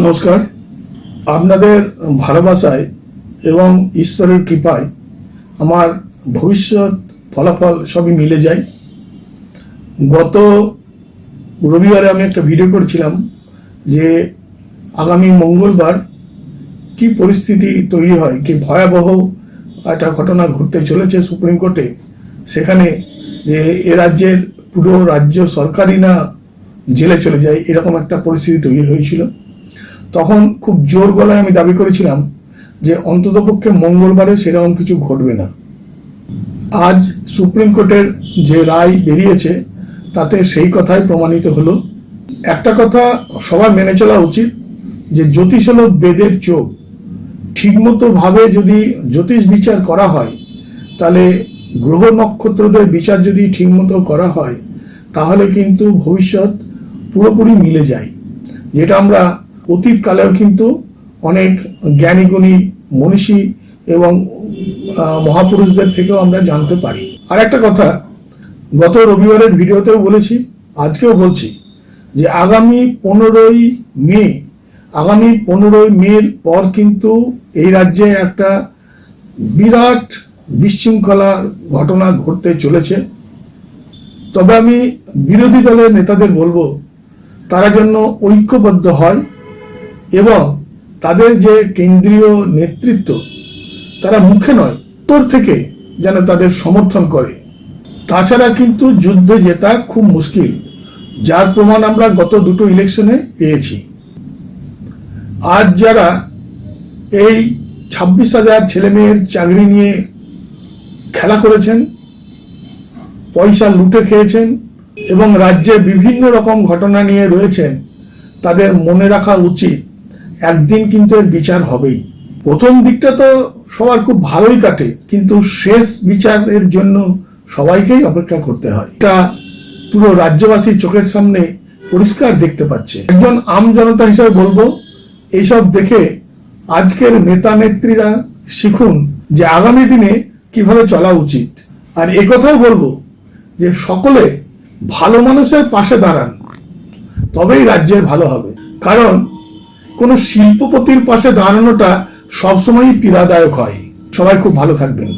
নমস্কার। আপনাদের ভালোবাসায় এবং ঈশ্বরের কৃপায় আমার ভবিষ্যৎ ফলাফল সবই মিলে যায়। গত রবিবারে আমি একটা ভিডিও করেছিলাম যে আগামী মঙ্গলবার কি পরিস্থিতি তৈরি হয়, কি ভয়াবহ একটা ঘটনা ঘটতে চলেছে সুপ্রিম কোর্টে। সেখানে যে এ রাজ্যের পুরো রাজ্য সরকারই না জেলে চলে যায়, এরকম একটা পরিস্থিতি তৈরি হয়েছিল। তখন খুব জোর গলায় আমি দাবি করেছিলাম যে অন্ততপক্ষে মঙ্গলবারে সেরকম কিছু ঘটবে না। আজ সুপ্রিম কোর্টের যে রায় বেরিয়েছে, তাতে সেই কথাই প্রমাণিত হলো। একটা কথা সবার মেনে চলা উচিত যে জ্যোতিষ হলো বেদের চোখ। ঠিকমতো ভাবে যদি জ্যোতিষ বিচার করা হয়, তাহলে গ্রহ নক্ষত্রদের বিচার যদি ঠিকমতো করা হয়, তাহলে কিন্তু ভবিষ্যৎ পুরোপুরি মিলে যায়। যেটা আমরা অতীতকালেও কিন্তু অনেক জ্ঞানীগুণী মনীষী এবং মহাপুরুষদের থেকেও আমরা জানতে পারি। আর একটা কথা, গত রবিবারের ভিডিওতেও বলেছি, আজকেও বলছি যে আগামী পনেরোই মে, আগামী পনেরোই মের পর কিন্তু এই রাজ্যে একটা বিরাট বিশৃঙ্খলার ঘটনা ঘটতে চলেছে। তবে আমি বিরোধী দলের নেতাদের বলব, তারা যেন ঐক্যবদ্ধ হয় এবং তাদের যে কেন্দ্রীয় নেতৃত্ব, তারা মুখে নয়, তোর থেকে যেন তাদের সমর্থন করে। তাছাড়া কিন্তু যুদ্ধে জেতা খুব মুশকিল, যার প্রমাণ আমরা গত দুটো ইলেকশনে পেয়েছি। আজ যারা এই ছাব্বিশ হাজার ছেলে মেয়ের চাকরি নিয়ে খেলা করেছেন, পয়সা লুটে খেয়েছেন এবং রাজ্যে বিভিন্ন রকম ঘটনা নিয়ে রয়েছেন, তাদের মনে রাখা উচিত একদিন কিন্তু এর বিচার হবেই। প্রথম দিকটা তো সবার খুব ভালোই কাটে, কিন্তু শেষ বিচারের জন্য সবাইকেই অপেক্ষা করতে হয়। এটা পুরো রাজ্যবাসীর চোখের সামনে পরিষ্কার দেখতে পাচ্ছে। একজন আম জনতা হিসেবে বলব, এইসব দেখে আজকের নেতা নেত্রীরা শিখুন যে আগামী দিনে কীভাবে চলা উচিত। আর একথাও বলব যে সকলে ভালো মানুষের পাশে দাঁড়ান, তবেই রাজ্যের ভালো হবে। কারণ কোনো শিল্পপতির পাশে দাঁড়ানোটা সবসময়ই পীড়াদায়ক হয়। সবাই খুব ভালো থাকবেন।